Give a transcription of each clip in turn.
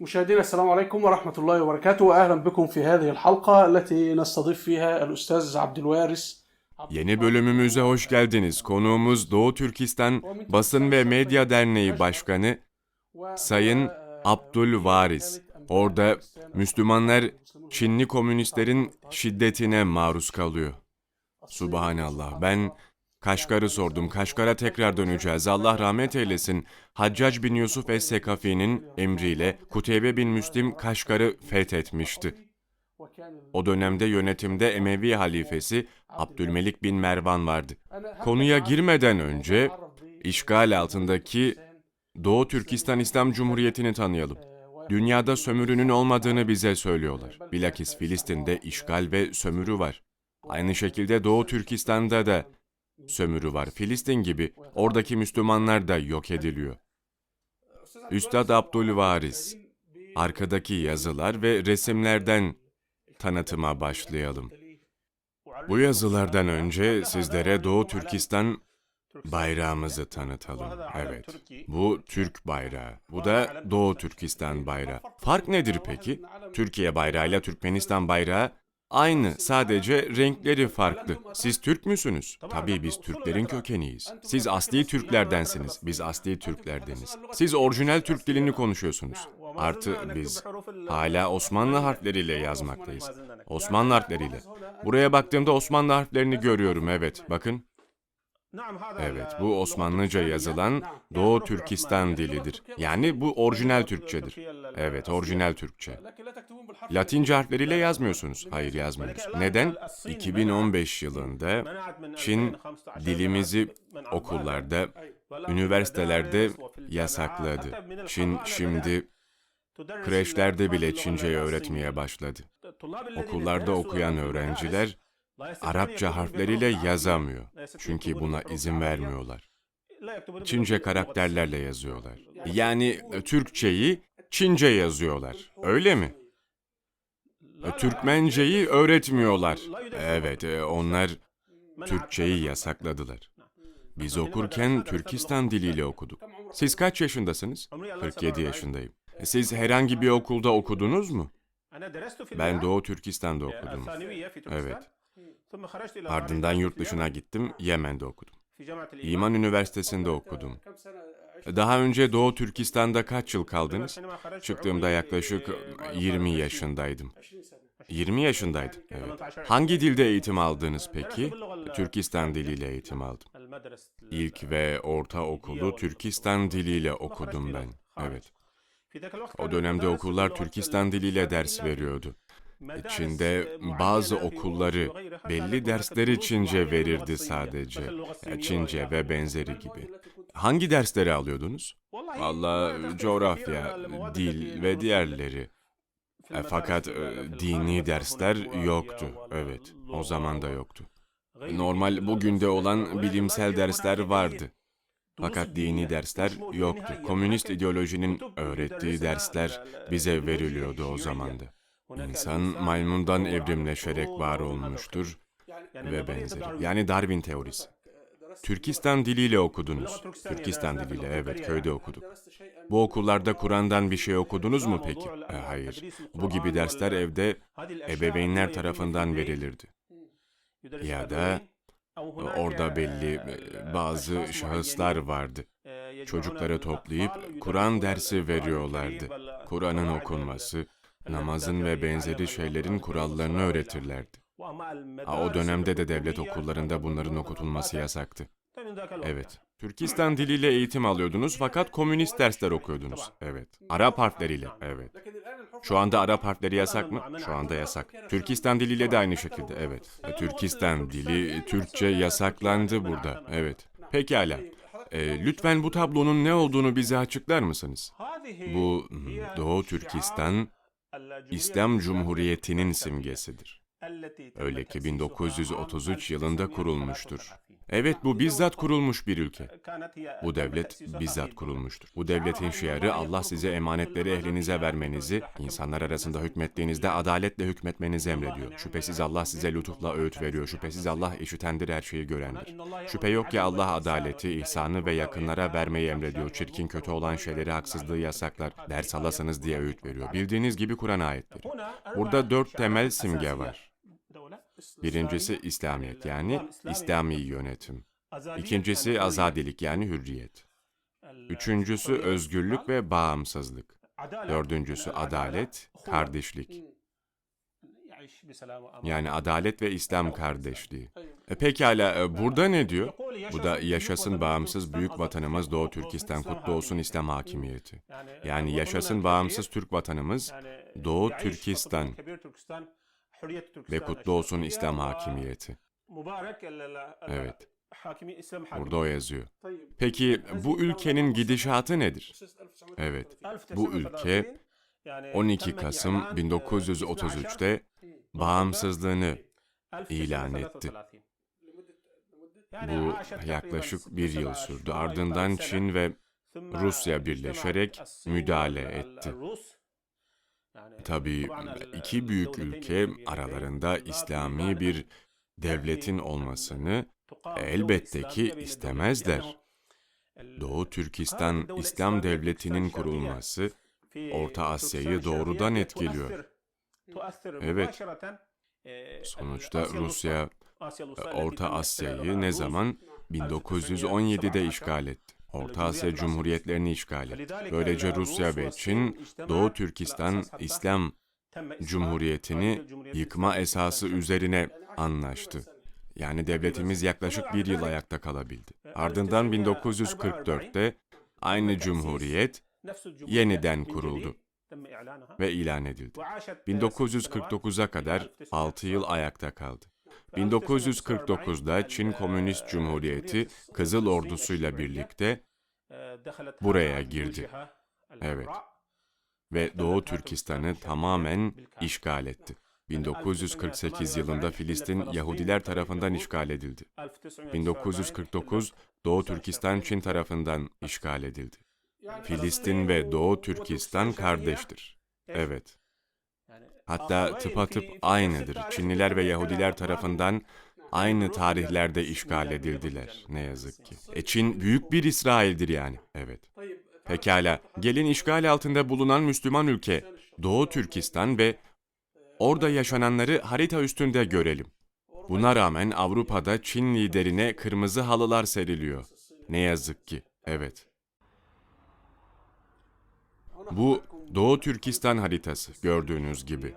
مشاهدينا السلام عليكم ورحمة الله وبركاته وأهلا بكم في هذه الحلقة التي نستضيف فيها الأستاذ عبد الوارث Yeni bölümümüze hoş geldiniz. Konuğumuz Doğu Türkistan Basın ve Medya Derneği Başkanı Sayın Abdülvaris. Orada Müslümanlar Çinli komünistlerin şiddetine maruz kalıyor. Subhanallah. Ben Kaşgar'ı sordum. Kaşgar'a tekrar döneceğiz. Allah rahmet eylesin. Haccac bin Yusuf Es-Sekafi'nin emriyle Kuteybe bin Müslim Kaşgar'ı fethetmişti. O dönemde yönetimde Emevi halifesi Abdülmelik bin Mervan vardı. Konuya girmeden önce işgal altındaki Doğu Türkistan İslam Cumhuriyeti'ni tanıyalım. Dünyada sömürünün olmadığını bize söylüyorlar. Bilakis Filistin'de işgal ve sömürü var. Aynı şekilde Doğu Türkistan'da da sömürü var. Filistin gibi oradaki Müslümanlar da yok ediliyor. Üstad Abdülvaris, arkadaki yazılar ve resimlerden tanıtıma başlayalım. Bu yazılardan önce sizlere Doğu Türkistan bayrağımızı tanıtalım. Evet, bu Türk bayrağı. Bu da Doğu Türkistan bayrağı. Fark nedir peki? Türkiye bayrağıyla Türkmenistan bayrağı aynı, sadece renkleri farklı. Siz Türk müsünüz? Tabii biz Türklerin kökeniyiz. Siz asli Türklerdensiniz, biz asli Türklerdeniz. Siz orijinal Türk dilini konuşuyorsunuz. Artı biz hala Osmanlı harfleriyle yazmaktayız. Osmanlı harfleriyle. Buraya baktığımda Osmanlı harflerini görüyorum, evet. Bakın. Evet, bu Osmanlıca yazılan Doğu Türkistan dilidir. Yani bu orijinal Türkçedir. Evet, orijinal Türkçe. Latince harfleriyle yazmıyorsunuz. Hayır yazmıyoruz. Neden? 2015 yılında Çin dilimizi okullarda, üniversitelerde yasakladı. Çin şimdi kreşlerde bile Çince'yi öğretmeye başladı. Okullarda okuyan öğrenciler Arapça harfleriyle yazamıyor. Çünkü buna izin vermiyorlar. Çince karakterlerle yazıyorlar. Yani e, Türkçeyi Çince yazıyorlar. Öyle mi? E, Türkmenceyi öğretmiyorlar. Evet, e, onlar Türkçeyi yasakladılar. Biz okurken Türkistan diliyle okuduk. Siz kaç yaşındasınız? 47 yaşındayım. E, Siz herhangi bir okulda okudunuz mu? Ben Doğu Türkistan'da okudum. Evet. Ardından yurt dışına gittim, Yemen'de okudum. İman Üniversitesi'nde okudum. Daha önce Doğu Türkistan'da kaç yıl kaldınız? Çıktığımda yaklaşık 20 yaşındaydım. 20 yaşındaydım, evet. Hangi dilde eğitim aldınız peki? Türkistan diliyle eğitim aldım. İlk ve orta okulu Türkistan diliyle okudum ben. Evet. O dönemde okullar Türkistan diliyle ders veriyordu. Çin'de bazı okulları belli dersleri Çince verirdi sadece. Ya Çince ve benzeri gibi. Hangi dersleri alıyordunuz? Valla coğrafya, dil ve diğerleri. E, fakat e, dini dersler yoktu. Evet, o zaman da yoktu. Normal bugün de olan bilimsel dersler vardı. Fakat dini dersler yoktu. Komünist ideolojinin öğrettiği dersler bize veriliyordu o zamanda. İnsan maymundan evrimleşerek var olmuştur ve benzeri. Yani Darwin teorisi. Türkistan diliyle okudunuz. Türkistan diliyle evet köyde okuduk. Bu okullarda Kur'an'dan bir şey okudunuz mu peki? E, hayır. Bu gibi dersler evde ebeveynler tarafından verilirdi. Ya da orada belli e, bazı şahıslar vardı. Çocukları toplayıp Kur'an dersi veriyorlardı. Kur'an'ın okunması, namazın ve benzeri şeylerin kurallarını öğretirlerdi. Ha, o dönemde de devlet okullarında bunların okutulması yasaktı. Evet. Türkistan diliyle eğitim alıyordunuz fakat komünist dersler okuyordunuz. Evet. Arap harfleriyle. Evet. Şu anda Arap harfleri yasak mı? Şu anda yasak. Türkistan diliyle de aynı şekilde. Evet. E, Türkistan dili, Türkçe yasaklandı burada. Evet. Pekala. E, lütfen bu tablonun ne olduğunu bize açıklar mısınız? Bu Doğu Türkistan İslam Cumhuriyeti'nin simgesidir. Öyle ki 1933 yılında kurulmuştur. Evet bu bizzat kurulmuş bir ülke. Bu devlet bizzat kurulmuştur. Bu devletin şiarı Allah size emanetleri ehlinize vermenizi, insanlar arasında hükmettiğinizde adaletle hükmetmenizi emrediyor. Şüphesiz Allah size lütufla öğüt veriyor. Şüphesiz Allah işitendir, her şeyi görendir. Şüphe yok ki Allah adaleti, ihsanı ve yakınlara vermeyi emrediyor. Çirkin kötü olan şeyleri, haksızlığı yasaklar. Ders alasınız diye öğüt veriyor. Bildiğiniz gibi Kur'an ayetleri. Burada dört temel simge var. Birincisi İslamiyet yani İslami yönetim. İkincisi azadilik yani hürriyet. Üçüncüsü özgürlük ve bağımsızlık. Dördüncüsü adalet, kardeşlik. Yani adalet ve İslam kardeşliği. E pekala e, burada ne diyor? Bu da yaşasın bağımsız büyük vatanımız Doğu Türkistan kutlu olsun İslam hakimiyeti. Yani yaşasın bağımsız Türk vatanımız Doğu Türkistan ve kutlu olsun İslam hakimiyeti. Evet. Burada o yazıyor. Peki bu ülkenin gidişatı nedir? Evet. Bu ülke 12 Kasım 1933'te bağımsızlığını ilan etti. Bu yaklaşık bir yıl sürdü. Ardından Çin ve Rusya birleşerek müdahale etti. Tabii iki büyük ülke aralarında İslami bir devletin olmasını elbette ki istemezler. Doğu Türkistan İslam Devleti'nin kurulması Orta Asya'yı doğrudan etkiliyor. Evet. Sonuçta Rusya Orta Asya'yı ne zaman 1917'de işgal etti. Orta Asya Cumhuriyetlerini işgal etti. Böylece Rusya ve Çin Doğu Türkistan İslam Cumhuriyeti'ni yıkma esası üzerine anlaştı. Yani devletimiz yaklaşık bir yıl ayakta kalabildi. Ardından 1944'te aynı cumhuriyet yeniden kuruldu ve ilan edildi. 1949'a kadar 6 yıl ayakta kaldı. 1949'da Çin Komünist Cumhuriyeti Kızıl Ordusu'yla birlikte buraya girdi. Evet. Ve Doğu Türkistan'ı tamamen işgal etti. 1948 yılında Filistin Yahudiler tarafından işgal edildi. 1949 Doğu Türkistan Çin tarafından işgal edildi. Filistin ve Doğu Türkistan kardeştir. Evet. Hatta tıpatıp aynıdır. Çinliler ve Yahudiler tarafından aynı tarihlerde işgal edildiler ne yazık ki. E Çin büyük bir İsrail'dir yani. Evet. Pekala, gelin işgal altında bulunan Müslüman ülke Doğu Türkistan ve orada yaşananları harita üstünde görelim. Buna rağmen Avrupa'da Çin liderine kırmızı halılar seriliyor. Ne yazık ki. Evet. Bu Doğu Türkistan haritası gördüğünüz gibi.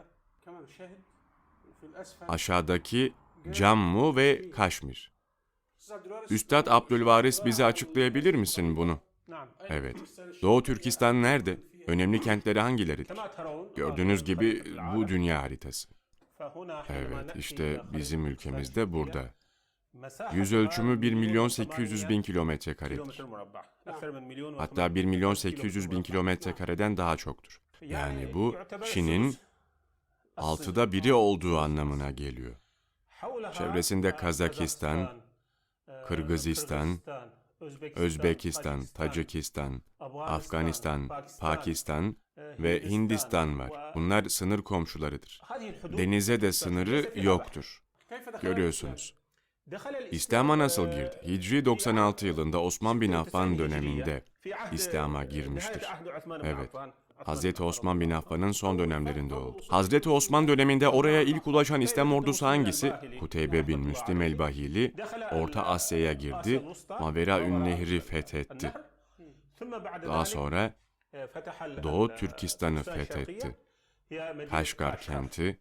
Aşağıdaki Cammu ve Kaşmir. Üstad Abdülvaris bize açıklayabilir misin bunu? Evet. Doğu Türkistan nerede? Önemli kentleri hangileridir? Gördüğünüz gibi bu dünya haritası. Evet, işte bizim ülkemizde burada. Yüz ölçümü 1 milyon 800 bin kilometre karedir. Hatta 1 milyon 800 bin kilometre kareden daha çoktur. Yani bu Çin'in altıda biri olduğu anlamına geliyor. Çevresinde Kazakistan, Kırgızistan, Özbekistan, Tacikistan, Afganistan, Pakistan ve Hindistan var. Bunlar sınır komşularıdır. Denize de sınırı yoktur. Görüyorsunuz. İslam'a nasıl girdi? Hicri 96 yılında Osman bin Affan döneminde İslam'a girmiştir. Evet. Hazreti Osman bin Affan'ın son dönemlerinde oldu. Hazreti Osman döneminde oraya ilk ulaşan İslam ordusu hangisi? Kuteybe bin Müslim el-Bahili Orta Asya'ya girdi, Mavera Nehri fethetti. Daha sonra Doğu Türkistan'ı fethetti. Kaşgar kenti,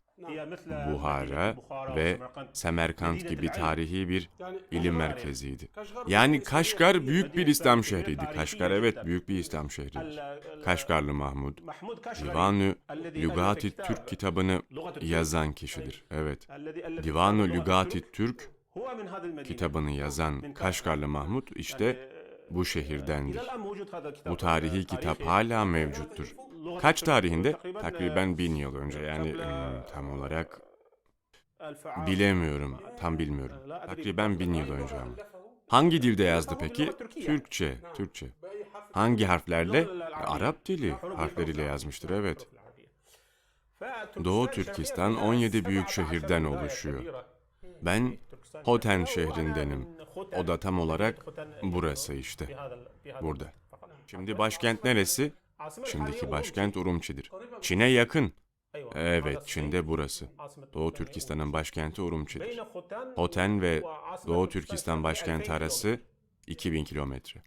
Buhara ve Semerkant gibi tarihi bir ilim merkeziydi. Yani Kaşgar büyük bir İslam şehriydi. Kaşgar evet büyük bir İslam şehridir. Kaşgarlı Mahmud, Divanı Lügati Türk kitabını yazan kişidir. Evet, Divanı Lügati Türk kitabını yazan Kaşgarlı Mahmud işte bu şehirdendir. Bu tarihi kitap hala mevcuttur. Kaç tarihinde? Takriben bin yıl önce yani hmm, tam olarak bilemiyorum, tam bilmiyorum. Takriben bin yıl önce ama. Hangi dilde yazdı peki? Türkçe, Türkçe. Hangi harflerle? Arap dili harfleriyle yazmıştır, evet. Doğu Türkistan 17 büyük şehirden oluşuyor. Ben Hoten şehrindenim. O da tam olarak burası işte. Burada. Şimdi başkent neresi? Şimdiki başkent Urumçi'dir. Çin'e yakın. Evet, Çin'de burası. Doğu Türkistan'ın başkenti Urumçi'dir. Hoten ve Doğu Türkistan başkenti arası 2000 kilometre.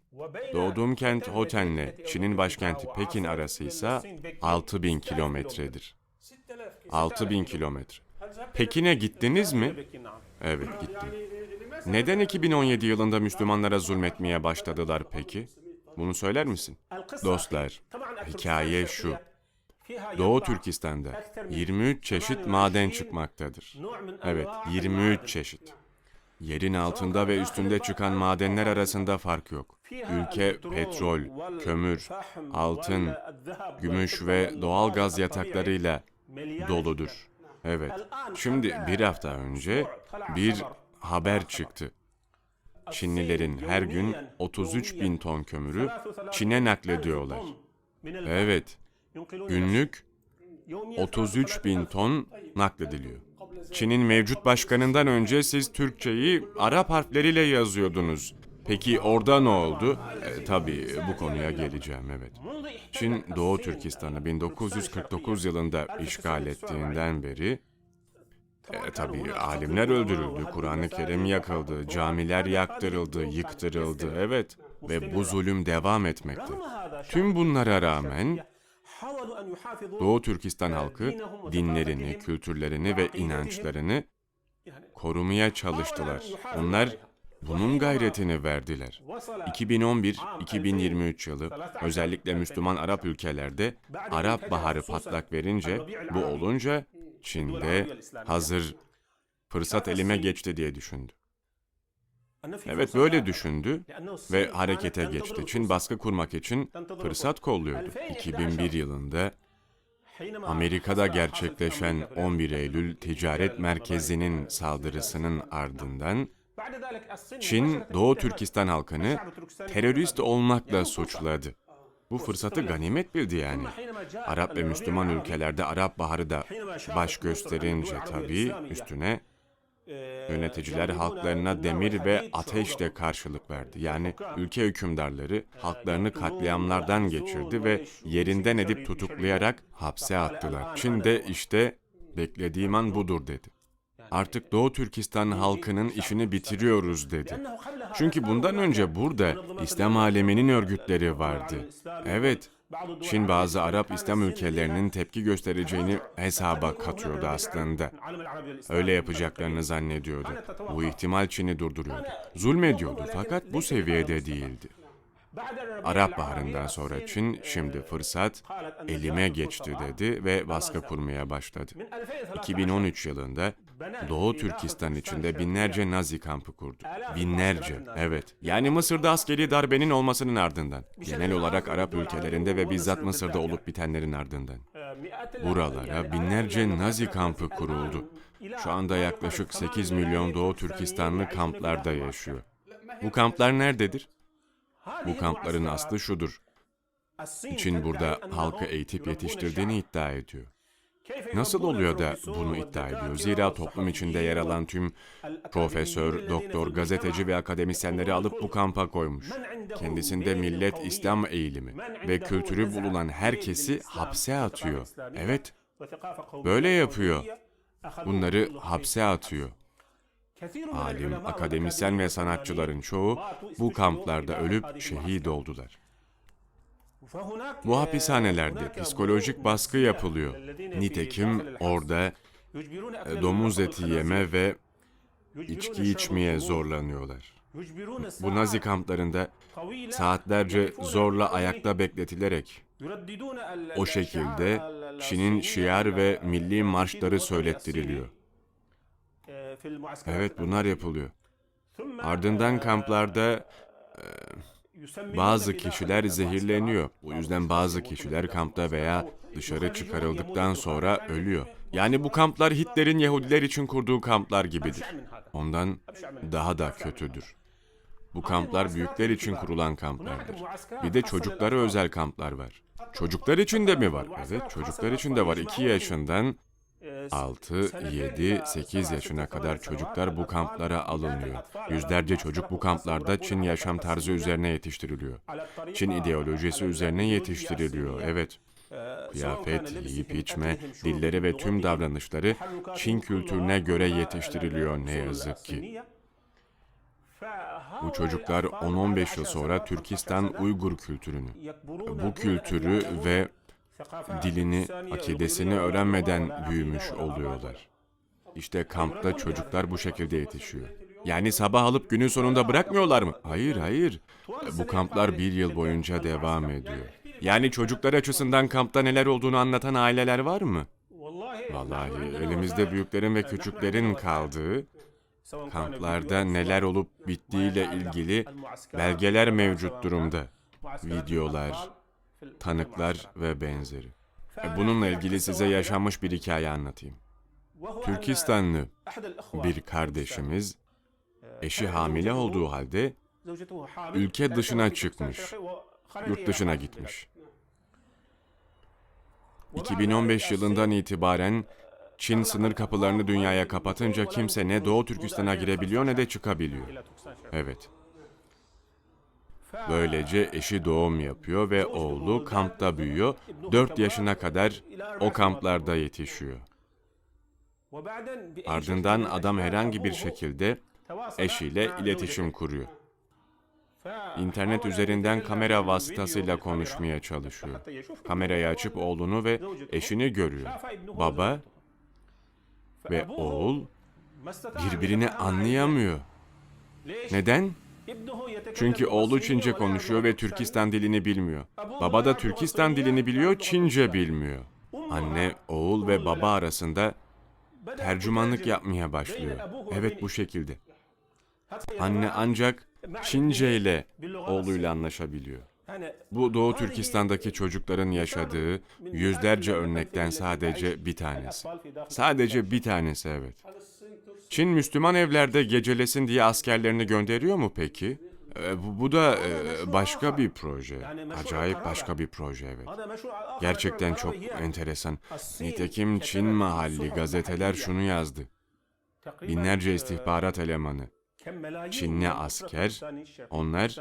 Doğduğum kent Hoten'le Çin'in başkenti Pekin arası ise 6000 kilometredir. 6000 kilometre. Pekin'e gittiniz mi? Evet gittim. Neden 2017 yılında Müslümanlara zulmetmeye başladılar peki? Bunu söyler misin? Dostlar, hikaye şu. Doğu Türkistan'da 23 çeşit maden çıkmaktadır. Evet, 23 çeşit. Yerin altında ve üstünde çıkan madenler arasında fark yok. Ülke petrol, kömür, altın, gümüş ve doğal gaz yataklarıyla doludur. Evet. Şimdi bir hafta önce bir haber çıktı. Çinlilerin her gün 33 bin ton kömürü Çin'e naklediyorlar. Evet, günlük 33 bin ton naklediliyor. Çin'in mevcut başkanından önce siz Türkçeyi Arap harfleriyle yazıyordunuz. Peki orada ne oldu? E, tabii bu konuya geleceğim evet. Çin Doğu Türkistan'ı 1949 yılında işgal ettiğinden beri e, tabii alimler öldürüldü, Kur'an-ı Kerim yakıldı, camiler yaktırıldı, yıktırıldı, evet. Ve bu zulüm devam etmekte. Tüm bunlara rağmen Doğu Türkistan halkı dinlerini, kültürlerini ve inançlarını korumaya çalıştılar. Onlar bunun gayretini verdiler. 2011-2023 yılı özellikle Müslüman Arap ülkelerde Arap Baharı patlak verince bu olunca Çin'de hazır fırsat elime geçti diye düşündü. Evet böyle düşündü ve harekete geçti. Çin baskı kurmak için fırsat kolluyordu. 2001 yılında Amerika'da gerçekleşen 11 Eylül Ticaret Merkezi'nin saldırısının ardından Çin Doğu Türkistan halkını terörist olmakla suçladı. Bu fırsatı ganimet bildi yani. Arap ve Müslüman ülkelerde Arap Baharı da baş gösterince tabii üstüne yöneticiler halklarına demir ve ateşle karşılık verdi. Yani ülke hükümdarları halklarını katliamlardan geçirdi ve yerinden edip tutuklayarak hapse attılar. Çin de işte beklediğim an budur dedi. Artık Doğu Türkistan halkının işini bitiriyoruz dedi. Çünkü bundan önce burada İslam aleminin örgütleri vardı. Evet, Çin bazı Arap İslam ülkelerinin tepki göstereceğini hesaba katıyordu aslında. Öyle yapacaklarını zannediyordu. Bu ihtimal Çin'i durduruyordu. Zulmediyordu fakat bu seviyede değildi. Arap Baharı'ndan sonra Çin şimdi fırsat elime geçti dedi ve baskı kurmaya başladı. 2013 yılında Doğu Türkistan içinde binlerce Nazi kampı kurdu. Binlerce, evet. Yani Mısır'da askeri darbenin olmasının ardından. Genel olarak Arap ülkelerinde ve bizzat Mısır'da olup bitenlerin ardından. Buralara binlerce Nazi kampı kuruldu. Şu anda yaklaşık 8 milyon Doğu Türkistanlı kamplarda yaşıyor. Bu kamplar nerededir? Bu kampların aslı şudur. Çin burada halkı eğitip yetiştirdiğini iddia ediyor. Nasıl oluyor da bunu iddia ediyor? Zira toplum içinde yer alan tüm profesör, doktor, gazeteci ve akademisyenleri alıp bu kampa koymuş. Kendisinde millet İslam eğilimi ve kültürü bulunan herkesi hapse atıyor. Evet, böyle yapıyor. Bunları hapse atıyor. Alim, akademisyen ve sanatçıların çoğu bu kamplarda ölüp şehit oldular. Bu hapishanelerde psikolojik baskı yapılıyor. Nitekim orada e, domuz eti yeme ve içki içmeye zorlanıyorlar. Bu Nazi kamplarında saatlerce zorla ayakta bekletilerek o şekilde Çin'in şiar ve milli marşları söylettiriliyor. Evet bunlar yapılıyor. Ardından kamplarda bazı kişiler zehirleniyor. Bu yüzden bazı kişiler kampta veya dışarı çıkarıldıktan sonra ölüyor. Yani bu kamplar Hitler'in Yahudiler için kurduğu kamplar gibidir. Ondan daha da kötüdür. Bu kamplar büyükler için kurulan kamplardır. Bir de çocuklara özel kamplar var. Çocuklar için de mi var? Evet, çocuklar için de var. 2 yaşından 6, 7, 8 yaşına kadar çocuklar bu kamplara alınıyor. Yüzlerce çocuk bu kamplarda Çin yaşam tarzı üzerine yetiştiriliyor. Çin ideolojisi üzerine yetiştiriliyor. Evet. Kıyafet, yiyip içme, dilleri ve tüm davranışları Çin kültürüne göre yetiştiriliyor ne yazık ki. Bu çocuklar 10-15 yıl sonra Türkistan Uygur kültürünü, bu kültürü ve dilini, akidesini öğrenmeden büyümüş oluyorlar. İşte kampta çocuklar bu şekilde yetişiyor. Yani sabah alıp günün sonunda bırakmıyorlar mı? Hayır, hayır. Bu kamplar bir yıl boyunca devam ediyor. Yani çocuklar açısından kampta neler olduğunu anlatan aileler var mı? Vallahi elimizde büyüklerin ve küçüklerin kaldığı, kamplarda neler olup bittiğiyle ilgili belgeler mevcut durumda. Videolar, tanıklar ve benzeri. E, Bununla ilgili size yaşanmış bir hikaye anlatayım. Türkistanlı bir kardeşimiz eşi hamile olduğu halde ülke dışına çıkmış, yurt dışına gitmiş. 2015 yılından itibaren Çin sınır kapılarını dünyaya kapatınca kimse ne Doğu Türkistan'a girebiliyor ne de çıkabiliyor. Evet. Böylece eşi doğum yapıyor ve oğlu kampta büyüyor. 4 yaşına kadar o kamplarda yetişiyor. Ardından adam herhangi bir şekilde eşiyle iletişim kuruyor. İnternet üzerinden kamera vasıtasıyla konuşmaya çalışıyor. Kamerayı açıp oğlunu ve eşini görüyor. Baba ve oğul birbirini anlayamıyor. Neden? Çünkü oğlu Çince konuşuyor ve Türkistan dilini bilmiyor. Baba da Türkistan dilini biliyor, Çince bilmiyor. Anne, oğul ve baba arasında tercümanlık yapmaya başlıyor. Evet bu şekilde. Anne ancak Çince ile oğluyla anlaşabiliyor. Bu Doğu Türkistan'daki çocukların yaşadığı yüzlerce örnekten sadece bir tanesi. Sadece bir tanesi evet. Çin Müslüman evlerde gecelesin diye askerlerini gönderiyor mu peki? Ee, bu, bu da e, başka bir proje. Acayip başka bir proje evet. Gerçekten çok enteresan. Nitekim Çin mahalli gazeteler şunu yazdı. Binlerce istihbarat elemanı, Çinli asker, onlar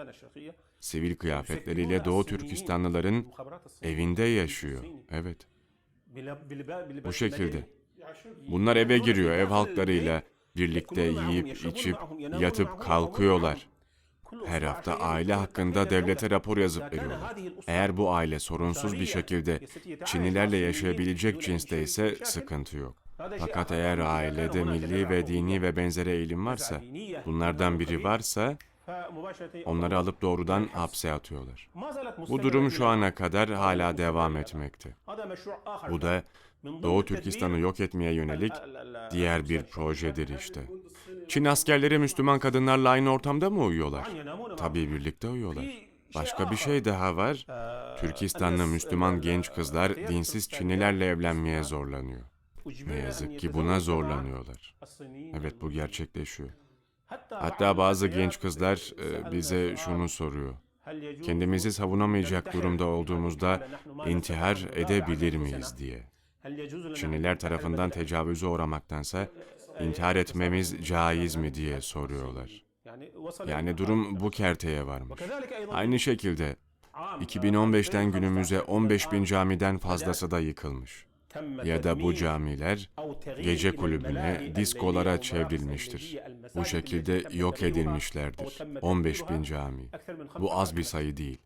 sivil kıyafetleriyle Doğu Türkistanlıların evinde yaşıyor. Evet, bu şekilde. Bunlar eve giriyor ev halklarıyla birlikte yiyip içip yatıp kalkıyorlar. Her hafta aile hakkında devlete rapor yazıp veriyorlar. Eğer bu aile sorunsuz bir şekilde Çinlilerle yaşayabilecek cinste ise sıkıntı yok. Fakat eğer ailede milli ve dini ve benzeri eğilim varsa, bunlardan biri varsa onları alıp doğrudan hapse atıyorlar. Bu durum şu ana kadar hala devam etmekte. Bu da Doğu Türkistan'ı yok etmeye yönelik diğer bir projedir işte. Çin askerleri Müslüman kadınlarla aynı ortamda mı uyuyorlar? Tabii birlikte uyuyorlar. Başka bir şey daha var. Türkistanlı Müslüman genç kızlar dinsiz Çinlilerle evlenmeye zorlanıyor. Ne yazık ki buna zorlanıyorlar. Evet bu gerçekleşiyor. Hatta bazı genç kızlar e, bize şunu soruyor. Kendimizi savunamayacak durumda olduğumuzda intihar edebilir miyiz diye. Çinliler tarafından tecavüze uğramaktansa intihar etmemiz caiz mi diye soruyorlar. Yani durum bu kerteye varmış. Aynı şekilde 2015'ten günümüze 15 bin camiden fazlası da yıkılmış. Ya da bu camiler gece kulübüne, diskolara çevrilmiştir. Bu şekilde yok edilmişlerdir. 15 bin cami. Bu az bir sayı değil.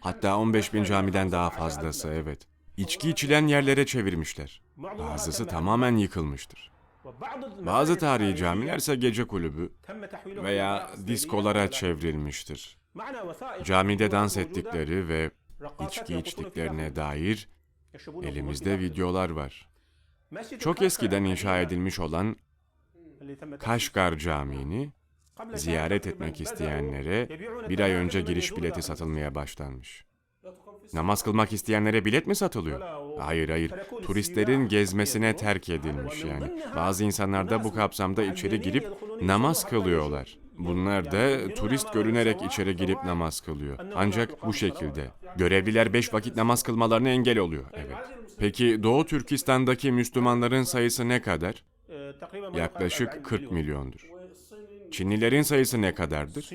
Hatta 15 bin camiden daha fazlası evet. İçki içilen yerlere çevirmişler. Bazısı tamamen yıkılmıştır. Bazı tarihi camiler ise gece kulübü veya diskolara çevrilmiştir. Camide dans ettikleri ve içki içtiklerine dair elimizde videolar var. Çok eskiden inşa edilmiş olan Kaşgar Camii'ni ziyaret etmek isteyenlere bir ay önce giriş bileti satılmaya başlanmış. Namaz kılmak isteyenlere bilet mi satılıyor? Hayır hayır. Turistlerin gezmesine terk edilmiş yani. Bazı insanlar da bu kapsamda içeri girip namaz kılıyorlar. Bunlar da turist görünerek içeri girip namaz kılıyor. Ancak bu şekilde. Görevliler beş vakit namaz kılmalarına engel oluyor. Evet. Peki Doğu Türkistan'daki Müslümanların sayısı ne kadar? Yaklaşık 40 milyondur. Çinlilerin sayısı ne kadardır?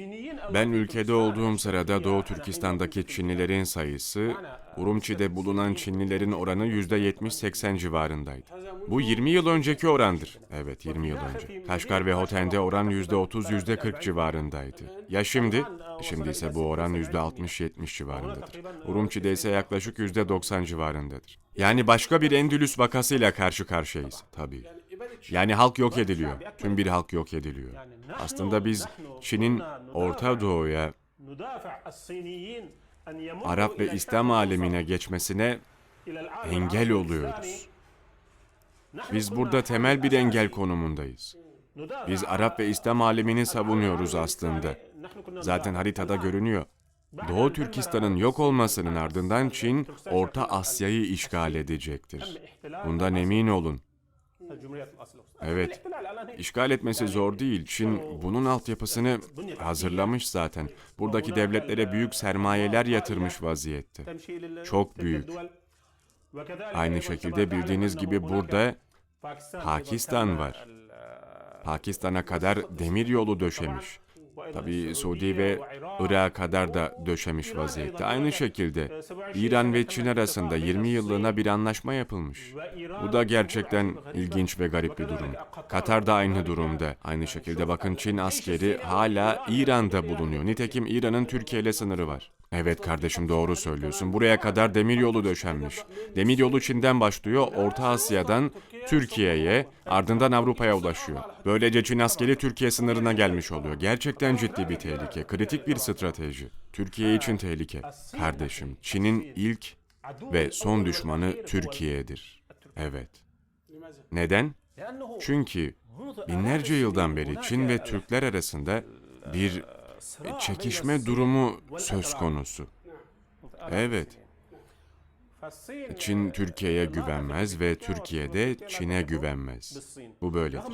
Ben ülkede olduğum sırada Doğu Türkistan'daki Çinlilerin sayısı, Urumçi'de bulunan Çinlilerin oranı %70-80 civarındaydı. Bu 20 yıl önceki orandır. Evet 20 yıl önce. Kaşgar ve Hoten'de oran %30-%40 civarındaydı. Ya şimdi? Şimdi ise bu oran %60-70 civarındadır. Urumçi'de ise yaklaşık %90 civarındadır. Yani başka bir Endülüs vakasıyla karşı karşıyayız tabii. Yani halk yok ediliyor. Tüm bir halk yok ediliyor. Aslında biz Çin'in Orta Doğu'ya, Arap ve İslam alemine geçmesine engel oluyoruz. Biz burada temel bir engel konumundayız. Biz Arap ve İslam alemini savunuyoruz aslında. Zaten haritada görünüyor. Doğu Türkistan'ın yok olmasının ardından Çin, Orta Asya'yı işgal edecektir. Bundan emin olun. Evet, işgal etmesi zor değil. Çin bunun altyapısını hazırlamış zaten. Buradaki devletlere büyük sermayeler yatırmış vaziyette. Çok büyük. Aynı şekilde bildiğiniz gibi burada Pakistan var. Pakistan'a kadar demir yolu döşemiş. Tabii Suudi ve Irak'a kadar da döşemiş vaziyette. Aynı şekilde İran ve Çin arasında 20 yıllığına bir anlaşma yapılmış. Bu da gerçekten ilginç ve garip bir durum. Katar da aynı durumda. Aynı şekilde bakın Çin askeri hala İran'da bulunuyor. Nitekim İran'ın Türkiye ile sınırı var. Evet kardeşim doğru söylüyorsun. Buraya kadar demir yolu döşenmiş. Demir yolu Çin'den başlıyor, Orta Asya'dan Türkiye'ye, ardından Avrupa'ya ulaşıyor. Böylece Çin askeri Türkiye sınırına gelmiş oluyor. Gerçekten ciddi bir tehlike, kritik bir strateji. Türkiye için tehlike. Kardeşim, Çin'in ilk ve son düşmanı Türkiye'dir. Evet. Neden? Çünkü binlerce yıldan beri Çin ve Türkler arasında bir çekişme durumu söz konusu. Evet. Çin Türkiye'ye güvenmez ve Türkiye de Çin'e güvenmez. Bu böyledir.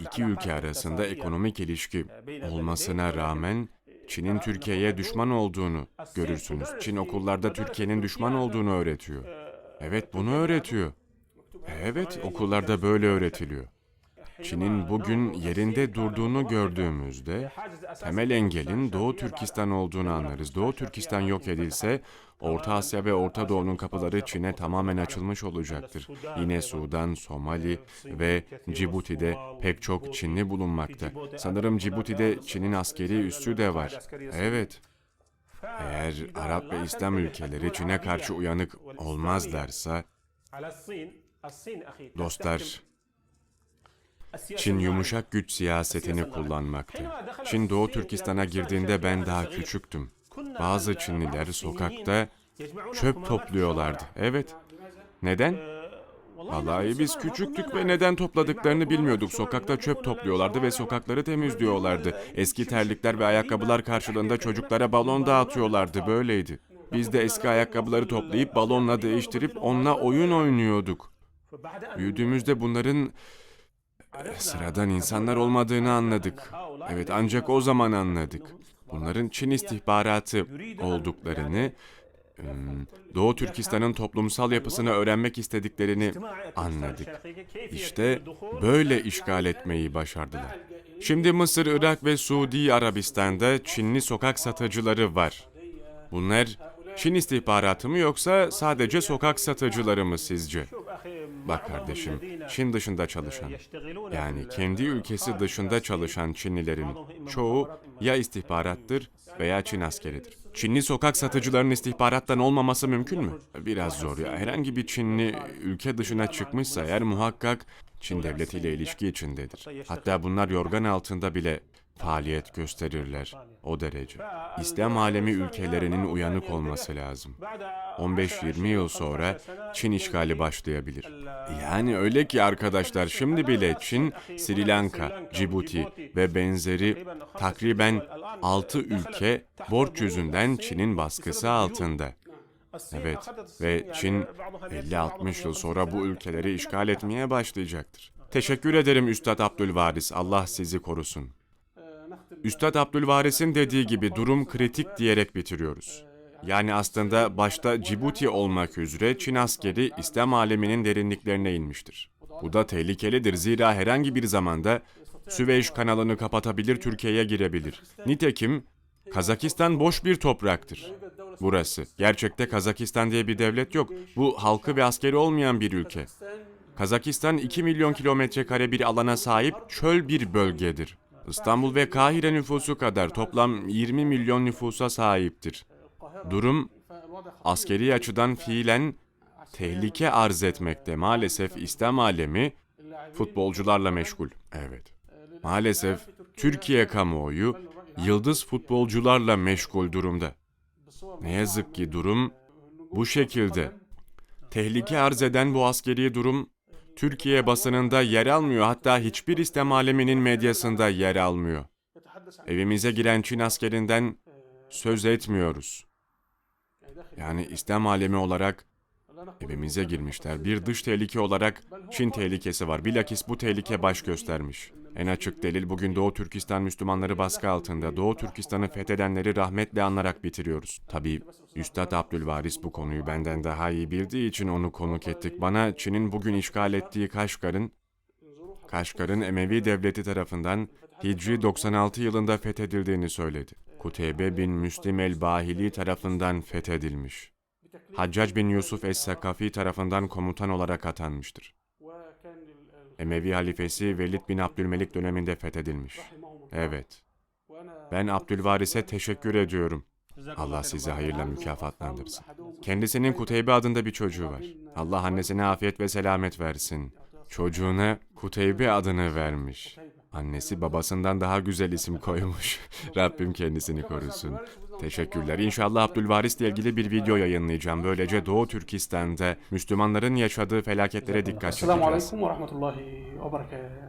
İki ülke arasında ekonomik ilişki olmasına rağmen Çin'in Türkiye'ye düşman olduğunu görürsünüz. Çin okullarda Türkiye'nin düşman olduğunu öğretiyor. Evet bunu öğretiyor. Evet okullarda böyle öğretiliyor. Çin'in bugün yerinde durduğunu gördüğümüzde temel engelin Doğu Türkistan olduğunu anlarız. Doğu Türkistan yok edilse Orta Asya ve Orta Doğu'nun kapıları Çin'e tamamen açılmış olacaktır. Yine Sudan, Somali ve Cibuti'de pek çok Çinli bulunmakta. Sanırım Cibuti'de Çin'in askeri üssü de var. Evet. Eğer Arap ve İslam ülkeleri Çin'e karşı uyanık olmazlarsa, dostlar, Çin yumuşak güç siyasetini kullanmakta. Çin Doğu Türkistan'a girdiğinde ben daha küçüktüm. Bazı Çinliler sokakta çöp topluyorlardı. Evet. Neden? Vallahi biz küçüktük ve neden topladıklarını bilmiyorduk. Sokakta çöp topluyorlardı ve sokakları temizliyorlardı. Eski terlikler ve ayakkabılar karşılığında çocuklara balon dağıtıyorlardı. Böyleydi. Biz de eski ayakkabıları toplayıp balonla değiştirip onunla oyun oynuyorduk. Büyüdüğümüzde bunların sıradan insanlar olmadığını anladık. Evet ancak o zaman anladık. Bunların Çin istihbaratı olduklarını, Doğu Türkistan'ın toplumsal yapısını öğrenmek istediklerini anladık. İşte böyle işgal etmeyi başardılar. Şimdi Mısır, Irak ve Suudi Arabistan'da Çinli sokak satıcıları var. Bunlar Çin istihbaratı mı yoksa sadece sokak satıcıları mı sizce? Bak kardeşim, Çin dışında çalışan, yani kendi ülkesi dışında çalışan Çinlilerin çoğu ya istihbarattır veya Çin askeridir. Çinli sokak satıcıların istihbarattan olmaması mümkün mü? Biraz zor ya. Herhangi bir Çinli ülke dışına çıkmışsa eğer muhakkak Çin devletiyle ilişki içindedir. Hatta bunlar yorgan altında bile faaliyet gösterirler. O derece. İslam alemi ülkelerinin uyanık olması lazım. 15-20 yıl sonra Çin işgali başlayabilir. Yani öyle ki arkadaşlar şimdi bile Çin, Sri Lanka, Cibuti ve benzeri takriben 6 ülke borç yüzünden Çin'in baskısı altında. Evet ve Çin 50-60 yıl sonra bu ülkeleri işgal etmeye başlayacaktır. Teşekkür ederim Üstad Abdülvaris. Allah sizi korusun. Üstad Abdülvaris'in dediği gibi durum kritik diyerek bitiriyoruz. Yani aslında başta Cibuti olmak üzere Çin askeri İslam aleminin derinliklerine inmiştir. Bu da tehlikelidir zira herhangi bir zamanda Süveyş kanalını kapatabilir Türkiye'ye girebilir. Nitekim Kazakistan boş bir topraktır. Burası. Gerçekte Kazakistan diye bir devlet yok. Bu halkı ve askeri olmayan bir ülke. Kazakistan 2 milyon kilometre kare bir alana sahip çöl bir bölgedir. İstanbul ve Kahire nüfusu kadar toplam 20 milyon nüfusa sahiptir. Durum askeri açıdan fiilen tehlike arz etmekte. Maalesef İslam alemi futbolcularla meşgul. Evet. Maalesef Türkiye kamuoyu yıldız futbolcularla meşgul durumda. Ne yazık ki durum bu şekilde. Tehlike arz eden bu askeri durum Türkiye basınında yer almıyor hatta hiçbir İslam aleminin medyasında yer almıyor. Evimize giren Çin askerinden söz etmiyoruz. Yani İslam alemi olarak evimize girmişler. Bir dış tehlike olarak Çin tehlikesi var. Bilakis bu tehlike baş göstermiş. En açık delil bugün Doğu Türkistan Müslümanları baskı altında. Doğu Türkistan'ı fethedenleri rahmetle anarak bitiriyoruz. Tabii Üstad Abdülvaris bu konuyu benden daha iyi bildiği için onu konuk ettik. Bana Çin'in bugün işgal ettiği Kaşgar'ın Kaşgar'ın Emevi devleti tarafından Hicri 96 yılında fethedildiğini söyledi. Kuteybe bin Müslim el-Bahili tarafından fethedilmiş. Haccac bin Yusuf es-Sakafi tarafından komutan olarak atanmıştır. Emevi halifesi Velid bin Abdülmelik döneminde fethedilmiş. Evet. Ben Abdülvaris'e teşekkür ediyorum. Allah sizi hayırla mükafatlandırsın. Kendisinin Kuteybe adında bir çocuğu var. Allah annesine afiyet ve selamet versin. Çocuğuna Kuteybe adını vermiş. Annesi babasından daha güzel isim koymuş. Rabbim kendisini korusun. Teşekkürler. İnşallah Abdülvaris'le ilgili bir video yayınlayacağım. Böylece Doğu Türkistan'da Müslümanların yaşadığı felaketlere dikkat çekeceğiz. Aleyküm ve Rahmetullahi ve Berekatuhu.